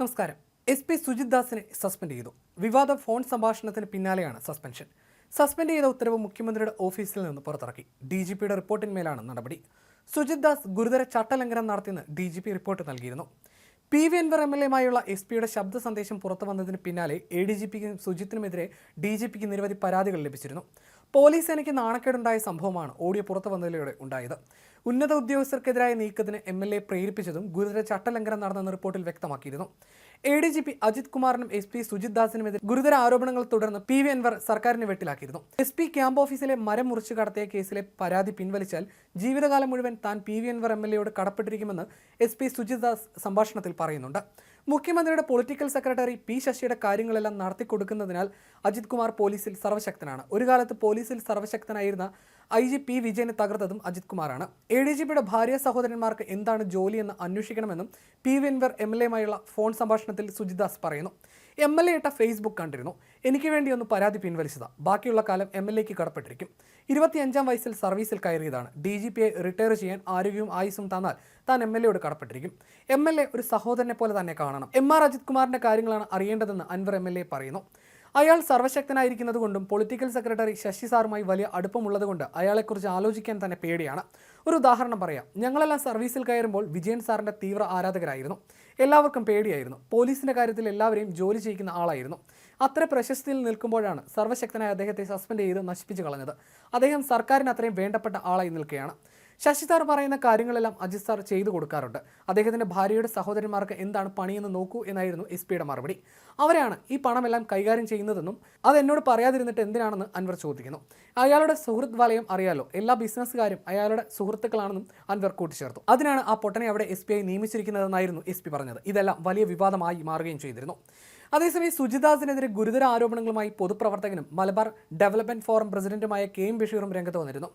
നമസ്കാരം. S P Sujith ദാസിനെ suspend ചെയ്തു. വിവാദ ഫോൺ സംഭാഷണത്തിന് പിന്നാലെയാണ് സസ്പെൻഷൻ. സസ്പെൻഡ് ചെയ്ത ഉത്തരവ് മുഖ്യമന്ത്രിയുടെ ഓഫീസിൽ നിന്ന് പുറത്തിറക്കി. ഡി ജി പിയുടെ റിപ്പോർട്ടിന്മേലാണ് നടപടി. സുജിത് ദാസ് ഗുരുതര ചട്ടലംഘനം നടത്തിയെന്ന് ഡി ജി പി റിപ്പോർട്ട് നൽകിയിരുന്നു. P V Anvar M L എമായുള്ള S പിയുടെ ശബ്ദ സന്ദേശം പുറത്തു വന്നതിന് പിന്നാലെ എ ഡി ജി പിക്കും സുജിത്തിനുമെതിരെ ഡി ജി പിക്ക് നിരവധി പരാതികൾ ലഭിച്ചിരുന്നു. പോലീസ് സേനയ്ക്ക് നാണക്കേടുണ്ടായ സംഭവമാണ് ഓഡിയോ പുറത്തു വന്നതിലൂടെ ഉണ്ടായത്. ഉന്നത ഉദ്യോഗസ്ഥർക്കെതിരായ നീക്കത്തിന് എം എൽ എ പ്രേരിപ്പിച്ചതും ഗുരുതര ചട്ടലംഘനം നടന്നെന്ന് റിപ്പോർട്ടിൽ വ്യക്തമാക്കിയിരുന്നു. A D G P Ajith കുമാറിനും S P Sujith ദാസിനുമെതിരെ ഗുരുതര ആരോപണങ്ങൾ തുടർന്ന് പി വി അൻവർ സർക്കാരിനെ വെട്ടിലാക്കിയിരുന്നു. എസ് പി ക്യാമ്പ് ഓഫീസിലെ മരം മുറിച്ചു കടത്തിയ കേസിലെ പരാതി പിൻവലിച്ചാൽ ജീവിതകാലം മുഴുവൻ താൻ P V Anvar M L എയോട് കടപ്പെട്ടിരിക്കുമെന്ന് എസ് പി സുജിത് ദാസ് സംഭാഷണത്തിൽ പറയുന്നുണ്ട്. മുഖ്യമന്ത്രിയുടെ പൊളിറ്റിക്കൽ സെക്രട്ടറി പി ശശിയുടെ കാര്യങ്ങളെല്ലാം നടത്തിക്കൊടുക്കുന്നതിനാൽ അജിത് കുമാർ പോലീസിൽ സർവശക്തനാണ്. ഒരു കാലത്ത് പോലീസിൽ സർവശക്തനായിരുന്ന ഐ ജി പി വിജയനെ തകർത്തതും അജിത് കുമാറാണ്. എ ഡി ജി പിയുടെ ഭാര്യ സഹോദരന്മാർക്ക് എന്താണ് ജോലിയെന്ന് അന്വേഷിക്കണമെന്നും പി വിൻവർ എം എൽ എമായുള്ള ഫോൺ സംഭാഷണത്തിൽ സുജിദാസ് പറയുന്നു. എം എൽ എ ഇട്ട ഫേസ്ബുക്ക് കണ്ടിരുന്നു. എനിക്ക് വേണ്ടി ഒന്ന് പരാതി പിൻവലിച്ചതാ. ബാക്കിയുള്ള കാലം എം എൽ എക്ക് കടപ്പെട്ടിരിക്കും. ഇരുപത്തിയഞ്ചാം വയസ്സിൽ സർവീസിൽ കയറിയതാണ്. ഡി ജി പിയെ റിട്ടയർ ചെയ്യാൻ ആരോഗ്യവും ആയുസും തന്നാൽ താൻ എം എൽ എയോട് കടപ്പെട്ടിരിക്കും. എം എൽ എ ഒരു സഹോദരനെ പോലെ തന്നെ കാണണം. എം ആർ അജിത് കുമാറിന്റെ കാര്യങ്ങളാണ് അറിയേണ്ടതെന്ന് അൻവർ എം എൽ എ പറയുന്നു. അയാൾ സർവശക്തനായിരിക്കുന്നത് കൊണ്ടും പൊളിറ്റിക്കൽ സെക്രട്ടറി ശശി സാറുമായി വലിയ അടുപ്പമുള്ളതുകൊണ്ട് അയാളെക്കുറിച്ച് ആലോചിക്കാൻ തന്നെ പേടിയാണ്. ഒരു ഉദാഹരണം പറയാം. ഞങ്ങളെല്ലാം സർവീസിൽ കയറുമ്പോൾ വിജയൻ സാറിന്റെ തീവ്ര ആരാധകരായിരുന്നു. എല്ലാവർക്കും പേടിയായിരുന്നു. പോലീസിന്റെ കാര്യത്തിൽ എല്ലാവരെയും ജോലി ചെയ്യിക്കുന്ന ആളായിരുന്നു. അത്ര പ്രശസ്തിയിൽ നിൽക്കുമ്പോഴാണ് സർവശക്തനായ അദ്ദേഹത്തെ സസ്പെൻഡ് ചെയ്ത് നശിപ്പിച്ചു കളഞ്ഞത്. അദ്ദേഹം സർക്കാരിന് അത്രയും വേണ്ടപ്പെട്ട ആളായി നിൽക്കുകയാണ്. ശശി സാർ പറയുന്ന കാര്യങ്ങളെല്ലാം അജിത് സാർ ചെയ്തു കൊടുക്കാറുണ്ട്. അദ്ദേഹത്തിന്റെ ഭാര്യയുടെ സഹോദരന്മാർക്ക് എന്താണ് പണിയെന്ന് നോക്കൂ എന്നായിരുന്നു എസ് പിയുടെ മറുപടി. അവരാണ് ഈ പണമെല്ലാം കൈകാര്യം ചെയ്യുന്നതെന്നും അത് എന്നോട് പറയാതിരുന്നിട്ട് എന്തിനാണെന്ന് അൻവർ ചോദിക്കുന്നു. അയാളുടെ സുഹൃത്ത് വലയം അറിയാലോ എല്ലാ ബിസിനസ്സുകാരും അയാളുടെ സുഹൃത്തുക്കളാണെന്നും അൻവർ കൂട്ടിച്ചേർത്തു. അതിനാണ് ആ പൊട്ടനെ അവിടെ എസ് പി ഐ നിയമിച്ചിരിക്കുന്നതെന്നായിരുന്നു എസ് പി പറഞ്ഞത്. ഇതെല്ലാം വലിയ വിവാദമായി മാറുകയും ചെയ്തിരുന്നു. അതേസമയം സുജിദാസിനെതിരെ ഗുരുതര ആരോപണങ്ങളുമായി പൊതുപ്രവർത്തകനും മലബാർ ഡെവലപ്മെന്റ് ഫോറം പ്രസിഡന്റുമായ കെ എം ബഷീറും രംഗത്ത് വന്നിരുന്നു.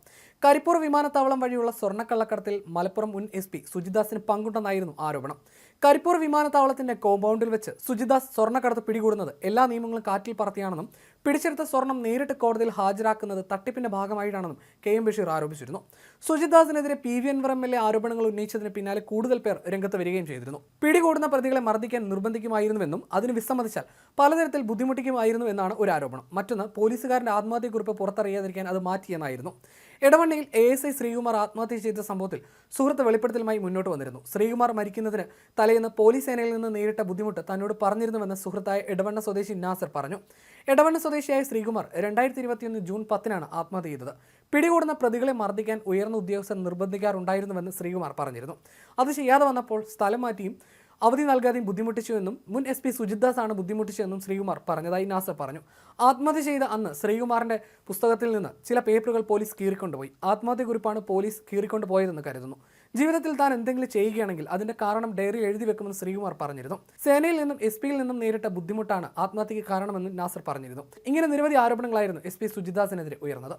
കരിപ്പൂർ വിമാനത്താവളം വഴിയുള്ള സ്വർണക്കള്ളക്കടത്തിൽ മലപ്പുറം മുൻ എസ് പി സുജിദാസിന് പങ്കുണ്ടെന്നായിരുന്നു ആരോപണം. കരിപ്പൂർ വിമാനത്താവളത്തിന്റെ കോമ്പൗണ്ടിൽ വെച്ച് സുജിദാസ് സ്വർണക്കടത്ത് പിടികൂടുന്നത് എല്ലാ നിയമങ്ങളും കാറ്റിൽ പറത്തിയാണെന്നും പിടിച്ചെടുത്ത സ്വർണം നേരിട്ട് കോടതിയിൽ ഹാജരാക്കുന്നത് തട്ടിപ്പിന്റെ ഭാഗമായിട്ടാണെന്നും കെ എം ബഷീർ ആരോപിച്ചിരുന്നു. സുജിദാസിനെതിരെ P V Anvar M L A ആരോപണങ്ങൾ ഉന്നയിച്ചതിന് പിന്നാലെ കൂടുതൽ പേർ രംഗത്ത് വരികയും ചെയ്തിരുന്നു. പിടികൂടുന്ന പ്രതികളെ മർദ്ദിക്കാൻ നിർബന്ധിക്കുമായിരുന്നുവെന്നും അതിന് വിസമ്മതിച്ചാൽ പലതരത്തിൽ ബുദ്ധിമുട്ടിക്കുമായിരുന്നു എന്നാണ് ഒരു ആരോപണം. മറ്റൊന്ന് പോലീസുകാരന്റെ ആത്മഹത്യക്കുറിപ്പ് പുറത്തറിയാതിരിക്കാൻ അത് മാറ്റിയെന്നായിരുന്നു. ഇടവണ്ണയിൽ എ എസ് ഐ ശ്രീകുമാർ ആത്മഹത്യ ചെയ്ത സംഭവത്തിൽ സുഹൃത്ത് വെളിപ്പെടുത്തലുമായി മുന്നോട്ട് വന്നിരുന്നു. ശ്രീകുമാർ മരിക്കുന്നതിന് തലേന്ന് പോലീസ് സേനയിൽ നിന്ന് നേരിട്ട ബുദ്ധിമുട്ട് തന്നോട് പറഞ്ഞിരുന്നുവെന്ന് സുഹൃത്തായ ഇടവണ്ണ സ്വദേശി നാസർ പറഞ്ഞു. ഇടവണ്ണ സ്വദേശിയായ ശ്രീകുമാർ രണ്ടായിരത്തി ഇരുപത്തിയൊന്ന് ജൂൺ പത്തിനാണ് ആത്മഹത്യ ചെയ്തത്. പിടികൂടുന്ന പ്രതികളെ മർദ്ദിക്കാൻ ഉയർന്ന ഉദ്യോഗസ്ഥർ നിർബന്ധിക്കാറുണ്ടായിരുന്നുവെന്ന് ശ്രീകുമാർ പറഞ്ഞിരുന്നു. അത് ചെയ്യാതെ വന്നപ്പോൾ സ്ഥലം മാറ്റിയും അവധി നൽകാതെയും ബുദ്ധിമുട്ടിച്ചുവെന്നും മുൻ എസ് പി സുജിത് ആണ് ബുദ്ധിമുട്ടിച്ചതെന്നും ശ്രീകുമാർ പറഞ്ഞതായി നാസർ പറഞ്ഞു. ആത്മഹത്യ ചെയ്ത അന്ന് ശ്രീകുമാറിന്റെ പുസ്തകത്തിൽ നിന്ന് ചില പേപ്പറുകൾ പോലീസ് കീറിക്കൊണ്ടുപോയി. ആത്മഹത്യ കുറിപ്പാണ് പോലീസ് കീറിക്കൊണ്ടുപോയതെന്ന് കരുതുന്നു. ജീവിതത്തിൽ താൻ എന്തെങ്കിലും ചെയ്യുകയാണെങ്കിൽ അതിന്റെ കാരണം ഡയറി എഴുതി വെക്കുമെന്ന് ശ്രീകുമാർ പറഞ്ഞിരുന്നു. സേനയിൽ നിന്നും എസ് പിയിൽ നിന്നും നേരിട്ട ബുദ്ധിമുട്ടാണ് ആത്മഹത്യക്ക് കാരണമെന്ന് നാസർ പറഞ്ഞിരുന്നു. ഇങ്ങനെ നിരവധി ആരോപണങ്ങളായിരുന്നു എസ് പി സുജിദാസിനെതിരെ ഉയർന്നത്.